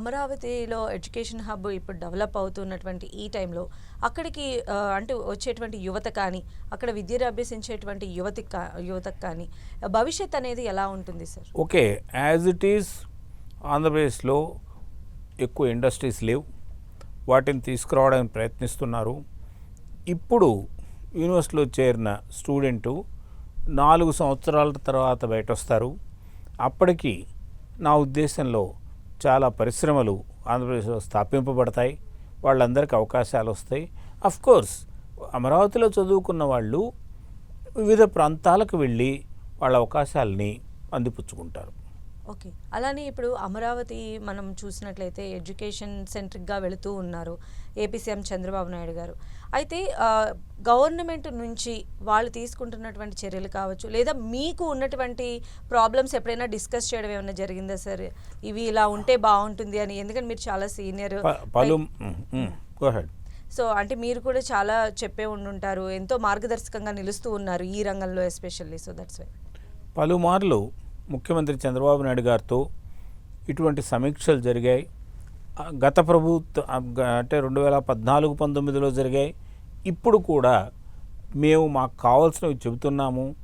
అమరావతిలో education hub ఇప్పుడు develop అవుతున్నటువంటి ఈ టైంలో అక్కడికి అంటే వచ్చేటువంటి యువత కానీ అక్కడ విద్యను అభ్యసించేటువంటి యువతి కా యువతకు కానీ భవిష్యత్ అనేది ఎలా ఉంటుంది sir? Okay as it is ఆంధ్రప్రదేశ్లో ఎక్కువ ఇండస్ట్రీస్ లేవు. వాటిని తీసుకురావడానికి ప్రయత్నిస్తున్నారు. ఇప్పుడు యూనివర్సిటీలో చేరిన స్టూడెంటు నాలుగు సంవత్సరాల తర్వాత బయట వస్తారు అప్పటికి నా ఉద్దేశంలో చాలా పరిశ్రమలు ఆంధ్రప్రదేశ్లో స్థాపింపబడతాయి. వాళ్ళందరికీ అవకాశాలు వస్తాయి. అఫ్ కోర్స్ అమరావతిలో చదువుకున్న వాళ్ళు వివిధ ప్రాంతాలకు వెళ్ళి వాళ్ళ అవకాశాలని అందిపుచ్చుకుంటారు. ఓకే. అలానే ఇప్పుడు అమరావతి మనం చూసినట్లయితే ఎడ్యుకేషన్ సెంట్రిక్గా వెళుతూ ఉన్నారు. ఏపీసీఎం చంద్రబాబు నాయుడు గారు. అయితే గవర్నమెంట్ నుంచి వాళ్ళు తీసుకుంటున్నటువంటి చర్యలు కావచ్చు లేదా మీకు ఉన్నటువంటి ప్రాబ్లమ్స్ ఎప్పుడైనా డిస్కస్ చేయడం ఏమైనా జరిగిందా సార్? ఇవి ఇలా ఉంటే బాగుంటుంది అని ఎందుకంటే మీరు చాలా సీనియర్. సో అంటే మీరు కూడా చాలా చెప్పే ఉండుంటారు ఎంతో మార్గదర్శకంగా నిలుస్తూ ఉన్నారు ఈ రంగంలో ఎస్పెషల్లీ సో దట్స్ వై. పలుమార్లు ముఖ్యమంత్రి చంద్రబాబు నాయుడు గారితో ఇటువంటి సమీక్షలు జరిగాయి. గత ప్రభుత్వ అంటే రెండు వేల పద్నాలుగు పంతొమ్మిదిలో జరిగాయి ఇప్పుడు కూడా మేము మాకు కావాల్సినవి చెబుతున్నాము.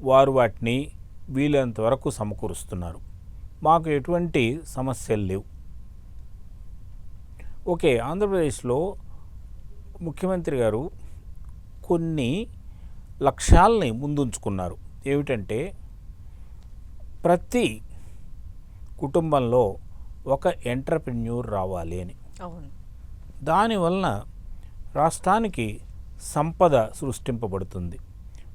వారు వాటిని వీలైనంత వరకు సమకూరుస్తున్నారు. మాకు ఎటువంటి సమస్యలు లేవు. ఓకే ఆంధ్రప్రదేశ్లో ముఖ్యమంత్రి గారు కొన్ని లక్ష్యాలని ముందుంచుకున్నారు. ఏమిటంటే ప్రతి కుటుంబంలో ఒక ఎంటర్ప్రెన్యూర్ రావాలి అని. అవును. దానివలన రాష్ట్రానికి సంపద సృష్టింపబడుతుంది.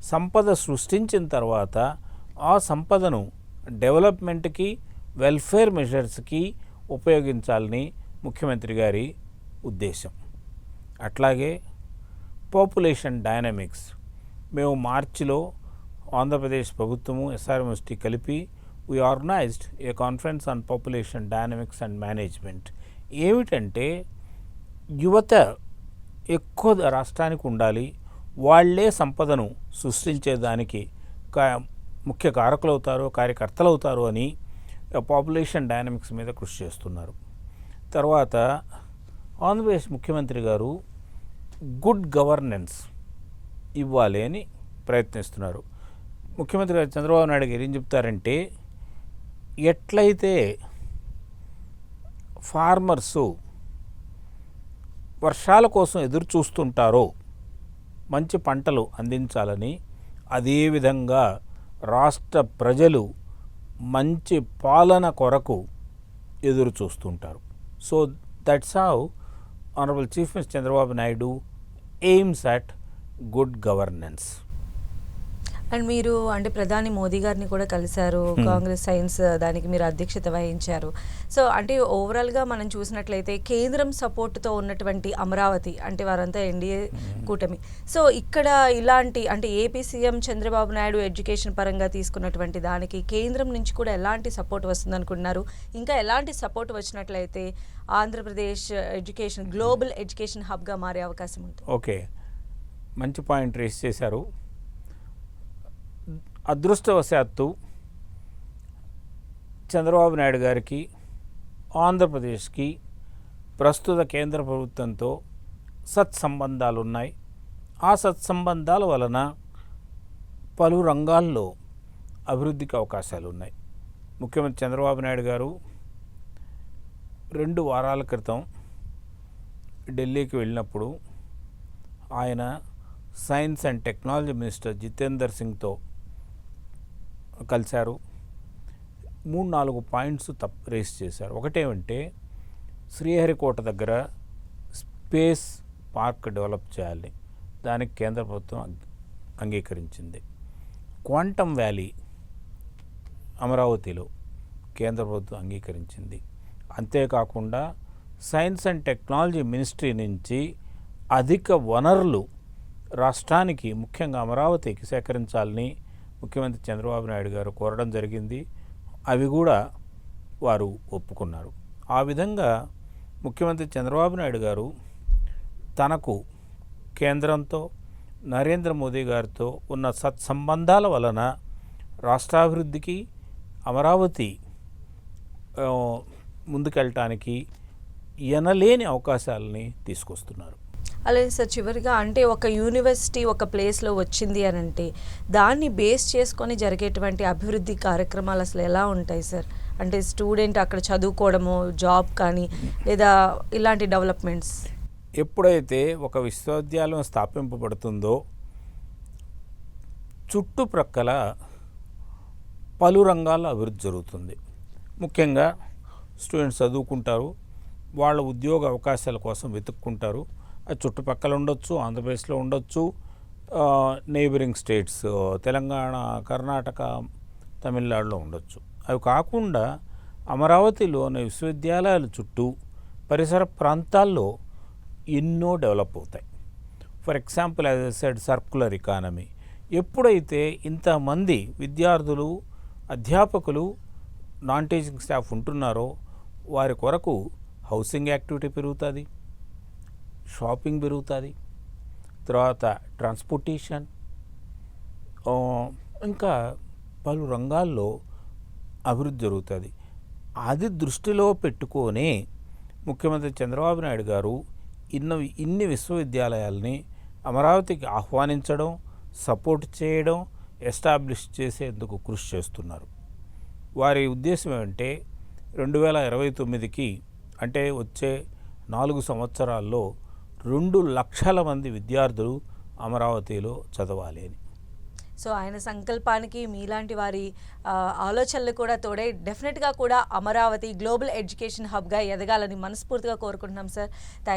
సంపద సృష్టించిన తర్వాత ఆ సంపదను డెవలప్మెంట్కి వెల్ఫేర్ మెజర్స్కి ఉపయోగించాలని ముఖ్యమంత్రి గారి ఉద్దేశం. అట్లాగే పాపులేషన్ డైనమిక్స్ మేము మార్చిలో ఆంధ్రప్రదేశ్ ప్రభుత్వము ఎస్ఆర్ఎంఎస్టీ కలిపి we organized a conference on population dynamics and management ఏమిటంటే యువత ఎక్కువ రాష్ట్రానికి ఉండాలి వాళ్ళే సంపదను సృష్టించేదానికి కా ముఖ్య కారకులు అవుతారు కార్యకర్తలు అవుతారు అని పాపులేషన్ డైనమిక్స్ మీద కృషి చేస్తున్నారు. తర్వాత ఆంధ్రప్రదేశ్ ముఖ్యమంత్రి గారు గుడ్ గవర్నెన్స్ ఇవ్వాలి అని ప్రయత్నిస్తున్నారు. ముఖ్యమంత్రి గారు చంద్రబాబు నాయుడు గారు ఏం చెప్తారంటే ఎట్లయితే ఫార్మర్సు వర్షాల కోసం ఎదురు చూస్తుంటారో మంచి పంటలు అందించాలని అదేవిధంగా రాష్ట్ర ప్రజలు మంచి పాలన కొరకు ఎదురు చూస్తుంటారు so that's how honourable chief minister Chandrababu Naidu aims at good governance and మీరు అంటే ప్రధాని మోదీ గారిని కూడా కలిశారు కాంగ్రెస్ సైన్స్ దానికి మీరు అధ్యక్షత వహించారు. సో అంటే ఓవరాల్గా మనం చూసినట్లయితే కేంద్రం సపోర్ట్తో ఉన్నటువంటి అమరావతి అంటే వారంతా ఎన్డీఏ కూటమి. సో ఇక్కడ ఇలాంటి అంటే AP CM Chandrababu Naidu education పరంగా తీసుకున్నటువంటి దానికి కేంద్రం నుంచి కూడా ఎలాంటి సపోర్ట్ వస్తుంది అనుకుంటున్నారు ఇంకా ఎలాంటి సపోర్ట్ వచ్చినట్లయితే ఆంధ్రప్రదేశ్ ఎడ్యుకేషన్ గ్లోబల్ ఎడ్యుకేషన్ హబ్గా మారే అవకాశం ఉంటుంది? ఓకే. మంచి పాయింట్ రేస్ చేశారు. అదృష్టవశాత్తు చంద్రబాబు నాయుడు గారికి ఆంధ్రప్రదేశ్కి ప్రస్తుత కేంద్ర ప్రభుత్వంతో సత్సంబంధాలు ఉన్నాయి ఆ సత్సంబంధాల వలన పలు రంగాల్లో అభివృద్ధికి అవకాశాలు ఉన్నాయి ముఖ్యమంత్రి చంద్రబాబు నాయుడు గారు రెండు వారాల క్రితం ఢిల్లీకి వెళ్ళినప్పుడు ఆయన science and technology minister Jitender సింగ్తో కలిశారు. మూడు నాలుగు పాయింట్స్ తప్ రేస్ చేశారు. ఒకటేమంటే శ్రీహరికోట దగ్గర స్పేస్ పార్క్ డెవలప్ చేయాలి. దానికి కేంద్ర ప్రభుత్వం అంగీకరించింది. క్వాంటమ్ వ్యాలీ అమరావతిలో కేంద్ర ప్రభుత్వం అంగీకరించింది. అంతేకాకుండా సైన్స్ అండ్ టెక్నాలజీ మినిస్ట్రీ నుంచి అధిక వనరులు రాష్ట్రానికి ముఖ్యంగా అమరావతికి సేకరించాలని ముఖ్యమంత్రి చంద్రబాబు నాయుడు గారు కోరడం జరిగింది. అవి కూడా వారు ఒప్పుకున్నారు. ఆ విధంగా ముఖ్యమంత్రి చంద్రబాబు నాయుడు గారు తనకు కేంద్రంతో నరేంద్ర మోదీ గారితో ఉన్న సత్సంబంధాల వలన రాష్ట్రాభివృద్ధికి అమరావతి ముందుకెళ్ళటానికి ఎనలేని అవకాశాలని తీసుకొస్తున్నారు. అలాగే సార్ చివరిగా అంటే ఒక యూనివర్సిటీ ఒక ప్లేస్లో వచ్చింది అని అంటే దాన్ని బేస్ చేసుకొని జరిగేటువంటి అభివృద్ధి కార్యక్రమాలు అసలు ఎలా ఉంటాయి సార్? అంటే స్టూడెంట్ అక్కడ చదువుకోవడము జాబ్ కానీ లేదా ఇలాంటి డెవలప్మెంట్స్? ఎప్పుడైతే ఒక విశ్వవిద్యాలయం స్థాపింపబడుతుందో చుట్టుప్రక్కల పలు రంగాల అభివృద్ధి జరుగుతుంది. ముఖ్యంగా స్టూడెంట్స్ చదువుకుంటారు వాళ్ళ ఉద్యోగ అవకాశాల కోసం వెతుక్కుంటారు చుట్టుపక్కల ఉండొచ్చు ఆంధ్రప్రదేశ్లో ఉండొచ్చు నైబరింగ్ స్టేట్స్ తెలంగాణ కర్ణాటక తమిళనాడులో ఉండొచ్చు. అవి కాకుండా అమరావతిలోని విశ్వవిద్యాలయాల చుట్టూ పరిసర ప్రాంతాల్లో ఎన్నో డెవలప్ అవుతాయి. For example as said circular economy ఎప్పుడైతే ఇంతమంది విద్యార్థులు అధ్యాపకులు నాన్ టీచింగ్ స్టాఫ్ ఉంటున్నారో వారి కొరకు హౌసింగ్ యాక్టివిటీ పెరుగుతుంది. షాపింగ్ పెరుగుతుంది. తర్వాత ట్రాన్స్పోర్టేషన్. ఇంకా పలు రంగాల్లో అభివృద్ధి జరుగుతుంది. అది దృష్టిలో పెట్టుకొని ముఖ్యమంత్రి చంద్రబాబు నాయుడు గారు ఇన్న ఇన్ని విశ్వవిద్యాలయాల్ని అమరావతికి ఆహ్వానించడం సపోర్ట్ చేయడం ఎస్టాబ్లిష్ చేసేందుకు కృషి చేస్తున్నారు. వారి ఉద్దేశం ఏమంటే రెండు వేల ఇరవై తొమ్మిదికి అంటే వచ్చే నాలుగు సంవత్సరాల్లో రెండు లక్షల మంది విద్యార్థులు అమరావతిలో చదవాలి అని. సో ఆయన సంకల్పానికి మీలాంటి వారి ఆలోచనలు కూడా తోడే డెఫినెట్గా కూడా అమరావతి గ్లోబల్ ఎడ్యుకేషన్ హబ్గా ఎదగాలని మనస్ఫూర్తిగా కోరుకుంటున్నాం సార్. థ్యాంక్